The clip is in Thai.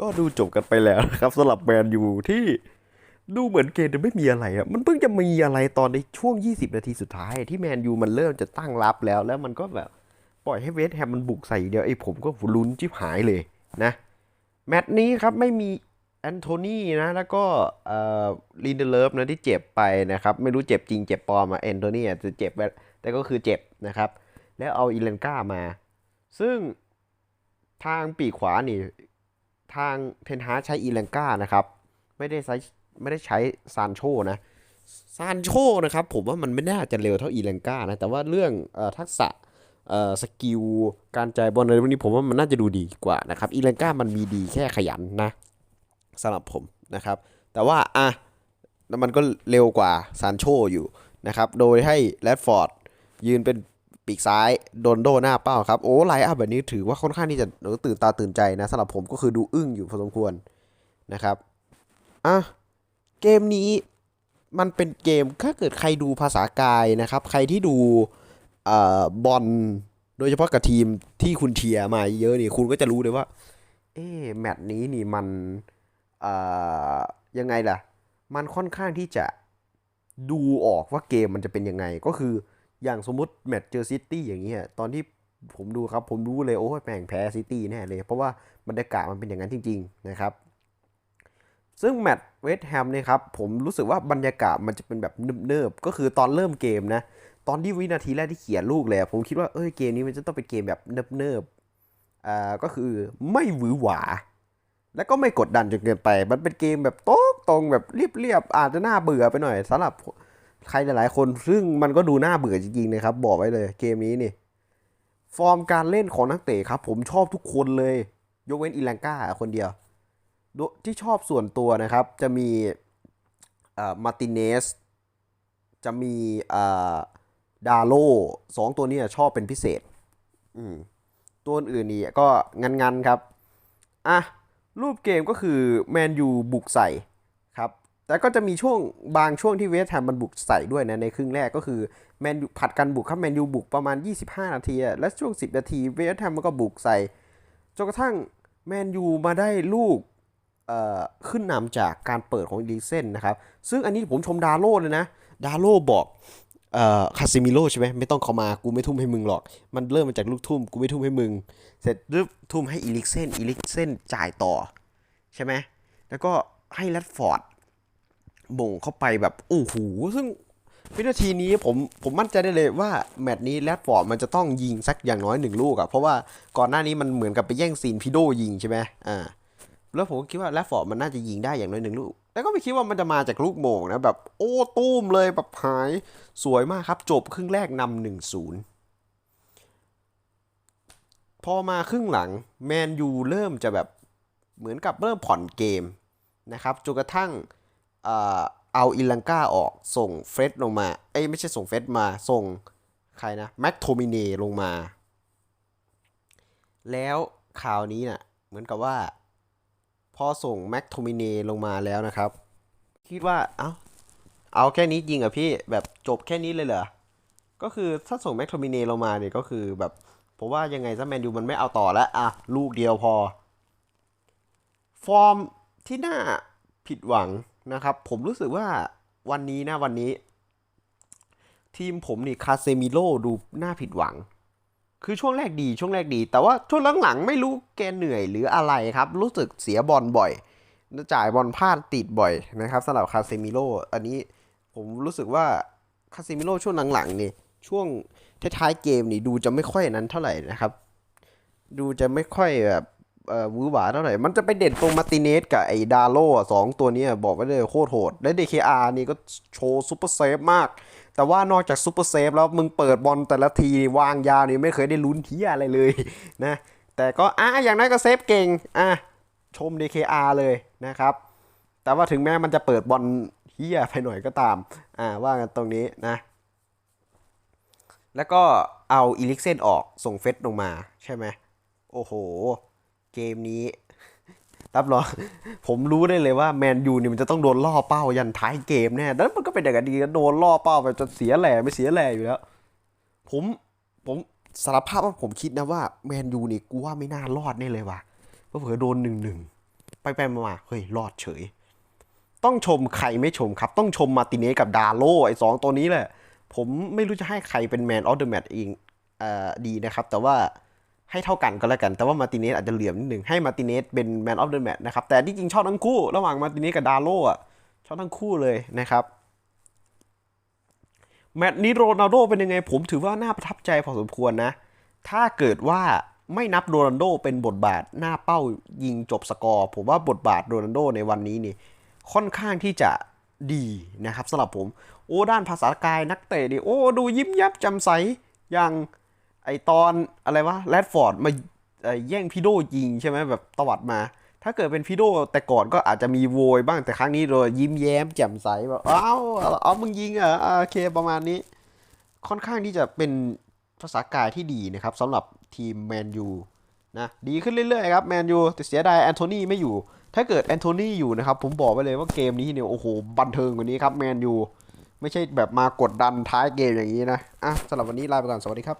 ก็ดูจบกันไปแล้วนะครับสำหรับแมนยูที่ดูเหมือนเกมจะไม่มีอะไรอะมันเพิ่งจะมีอะไรตอนในช่วง 20 นาทีสุดท้าย ที่แมนยูมันเริ่มจะตั้งรับแล้ว แล้วมันก็แบบปล่อยให้เวสแฮมมันบุกใส่เดียวไอ้ผมก็ลุ้นชิบหายเลยนะ แมตช์นี้ครับไม่มีแอนโทนีนะแล้วก็เอ่อลินเดเลิฟนะที่เจ็บไปนะครับ ไม่รู้เจ็บจริงเจ็บปลอมอะแอนโทนีอาจจะเจ็บแบบแต่ก็คือเจ็บนะครับ แล้วเอาอีเลนก้ามา ซึ่งทางปีกขวานี่ ทางเทนฮาร์ใช้อีเลนก้านะครับ ไม่ได้ใช้ไม่ได้ใช้ซานโชนะซานโชนะครับผมว่ามันไม่น่าจะเร็วเท่าอีเลนก้านะ แต่ว่าเรื่องอทักษะสกิลการจ่ายบอลอะไรพวกนี้ผมว่ามันน่าจะดูดีกว่านะครับอีเลนก้ามันมีดีแค่ขยันนะสำหรับผมนะครับ แต่ว่าอะแล้วมันก็เร็วกว่าซานโชอยู่นะครับ โดยให้แรดฟอร์ดยืนเป็น ปีกซ้ายโดนโดหน้าเป้าครับโอ้ไลน์อัพแบบนี้ถือว่าค่อนข้างที่จะตื่นตาตื่นใจนะสำหรับผมก็คือดูอึ้งอยู่พอสมควรนะครับอะเกมนี้มันเป็นเกมถ้าเกิดใครดูภาษากายนะครับ ใครที่ดูเอ่อบอลโดยเฉพาะกับทีมที่คุณเทียร์มาเยอะนี่คุณก็จะรู้เลยว่า เอ๊แมตช์นี้นี่มันเอ่อยังไงล่ะ มันค่อนข้างที่จะดูออกว่าเกมมันจะเป็นยังไงก็คือ อย่างสมมติแมตช์เจอซิตี้อย่างเงี้ตอนที่ผมดูครับผมรู้เลยโอ้ยแม่งแพ้ซิตี้แน่เลย เพราะว่าบรรยากาศมันเป็นอย่างนั้นจริง ๆ นะครับ ซึ่งแมตช์เวสต์แฮมเนี่ยครับผมรู้สึกว่าบรรยากาศมันจะเป็นแบบเนิบๆก็คือตอนเริ่มเกมนะ ตอนที่วินาทีแรกที่เขียนลูกเลยผมคิดว่าเอ้ยเกมนี้มันจะต้องเป็นเกมแบบเนิบๆอ่าก็คือไม่หวือหวา แล้วก็ไม่กดดันจนเกินไป มันเป็นเกมแบบโต๊ะตรงแบบเรียบๆอาจจะน่าเบื่อไปหน่อยสำหรับ ใครหลายๆคนซึ่งมันก็ดูน่าเบื่อจริงๆนะครับ บอกไว้เลยเกมนี้นี่ ฟอร์มการเล่นของนักเตะครับ ผมชอบทุกคนเลย ยกเว้นอีแลงก้าคนเดียว ที่ชอบส่วนตัวนะครับ จะมีมาร์ติเนสจะมีดาโลสองตัวนี้ชอบเป็นพิเศษตัวอื่นนี่ก็งันๆครับ อะ รูปเกมก็คือแมนยูบุกใส่ แต่ก็จะมีช่วงบางช่วงที่เวสต์แฮมมันบุกใส่ด้วยนะในครึ่งแรกก็คือแมนยูผัดกันบุกครับแมนยูบุกประมาณ 25 นาที และช่วง 10 นาทีเวสต์แฮมมันก็บุกใส่จนกระทั่งแมนยูมาได้ลูกขึ้นนำจากการเปิดของอีลิเซนนะครับ ซึ่งอันนี้ผมชมดาโลเลยนะ ดาโลบอกคาซิมิโลใช่ไหมไม่ต้องเข้ามากูไม่ทุ่มให้มึงหรอก มันเริ่มมาจากลูกทุ่มกูไม่ทุ่มให้มึง เสร็จรึบทุ่มให้อีลิกเซนอีลิกเซนจ่ายต่อ ใช่ไหมแล้วก็ให้แรดฟอร์ด บ่งเข้าไปแบบโอ้โหซึ่งวินาทีนี้ผมผมมั่นใจได้เลยว่าแมตช์นี้แรดฟอร์ดมันจะต้องยิงสักอย่างน้อยหนึ่งลูกอะเพราะว่าก่อนหน้านี้มันเหมือนกับไปแย่งซีนพิโดยิงใช่ไหมอ่าแล้วผมก็คิดว่าแรดฟอร์ดมันน่าจะยิงได้อย่างน้อยหนึ่งลูก แต่ก็ไม่คิดว่ามันจะมาจากลูกโมงนะแบบโอ้ตุ้มเลยแบบหายสวยมากครับ จบครึ่งแรกนำหนึ่งศูนย์พอมาครึ่งหลังแมนยูเริ่มจะแบบเหมือนกับเริ่มผ่อนเกมนะครับจนกระทั่ง เอ่อเอาอิลังกาออกส่งเฟรดลงมา เอ้ยไม่ใช่ส่งเฟรดมาส่งใครนะแม็กโทมิเนลงมา แล้วข่าวนี้น่ะเหมือนกับว่า พอส่งแม็กโทมิเนลงมาแล้วนะครับ คิดว่าเอ้าเอาแค่นี้จริงเหรอะพี่แบบจบแค่นี้เลยเหรอ ก็คือถ้าส่งแม็กโทมิเนลงมาเนี่ยก็คือแบบผมว่ายังไงซะแมนยูมันไม่เอาต่อแล้วอะลูกเดียวพอ ฟอร์มที่น่าผิดหวัง นะครับ ผมรู้สึกว่าวันนี้นะวันนี้ ทีมผมนี่คาเซมิโลดูน่าผิดหวัง คือช่วงแรกดีช่วงแรกดี แต่ว่าช่วงหลังๆไม่รู้แกเหนื่อยหรืออะไรครับ รู้สึกเสียบอลบ่อยจ่ายบอลพลาดติดบ่อยนะครับสำหรับคาเซมิโลอันนี้ผมรู้สึกว่าคาเซมิโลช่วงหลังๆนี่ช่วงท้ายๆเกมนี่ดูจะไม่ค่อยนั้นเท่าไหร่นะครับ ดูจะไม่ค่อยแบบ วือหวาเท่าไหร่ มันจะไปเด่นตรงมาติเนสกับไอ้ดาโลอะสองตัวนี้บอกไว้เลยโคตรโหด และ DKR นี่ก็โชว์ซูเปอร์เซฟมาก แต่ว่านอกจากซูเปอร์เซฟแล้วมึงเปิดบอลแต่ละทีวางยาวนี่ไม่เคยได้ลุ้นเทียอะไรเลยนะ แต่ก็อะอย่างนั้นก็เซฟเก่งอะชม DKR เลยนะครับ แต่ว่าถึงแม้มันจะเปิดบอลเฮียไปหน่อยก็ตาม อ่าว่ากันตรงนี้นะแล้วก็เอาอีลิกเซนออกส่งเฟสลงมาใช่ไหมโอ้โห เกมนี้ รับรองผมรู้ได้เลยว่าแมนยูนี่มันจะต้องโดนล่อเป้ายันท้ายเกมแน่แล้วมันก็เป็นอย่างนั้นดีโดนล่อเป้าไปจนเสียแหล่ไม่เสียแหล่อยู่แล้ว ผมผมสารภาพว่าผมคิดนะว่าแมนยูนี่กูว่าไม่น่ารอดแน่เลยว่ะเพราะเผื่อโดนหนึ่งหนึ่งไปไปมาเฮ้ยรอดเฉย ต้องชมใครไม่ชมครับ ต้องชมมาติเนสกับดาโลไอ้สองตัวนี้แหละ ผมไม่รู้จะให้ใครเป็นแมนออฟเดอะแมตเองเอ่อดีนะครับ แต่ว่า ให้เท่ากันก็แล้วกัน แต่ว่ามาร์ติเนสอาจจะเหลื่อมนิดหนึ่งให้มาร์ติเนสเป็นแมนออฟเดอะแมตนะครับ แต่ที่จริงชอบทั้งคู่ระหว่างมาร์ติเนสกับดาโลอะชอบทั้งคู่เลยนะครับแมตช์นี้โรนัลโดเป็นยังไงผมถือว่าน่าประทับใจพอสมควรนะ ถ้าเกิดว่าไม่นับโรนัลโดเป็นบทบาทหน้าเป้ายิงจบสกอร์ ผมว่าบทบาทโรนัลโดในวันนี้นี่ค่อนข้างที่จะดีนะครับสำหรับผม โอ้ด้านภาษากายนักเตะนี่โอ้ดูยิ้มย้มแจำใสอย่าง ไอตอนอะไรวะแรดฟอร์ดมาแย่งพีโดยิงใช่ไหมแบบตวัดมา ถ้าเกิดเป็นพีโดแต่ก่อนก็อาจจะมีโวยบ้างแต่ครั้งนี้เลยยิ้มแย้มแจ่มใสแบบอ้าเอามึงยิงเหรออ่าโอเคประมาณนี้ ค่อนข้างที่จะเป็นภาษากายที่ดีนะครับสำหรับทีมแมนยูนะดีขึ้นเรื่อยๆครับแมนยูแต่เสียดายแอนโทนีไม่อยู่ ถ้าเกิดแอนโทนีอยู่นะครับ ผมบอกไปเลยว่าเกมนี้เนี่ยโอ้โหบันเทิงกว่านี้ครับแมนยูไม่ใช่แบบมากดดันท้ายเกมอย่างนี้นะอะสำหรับวันนี้ลาไปก่อนสวัสดีครับ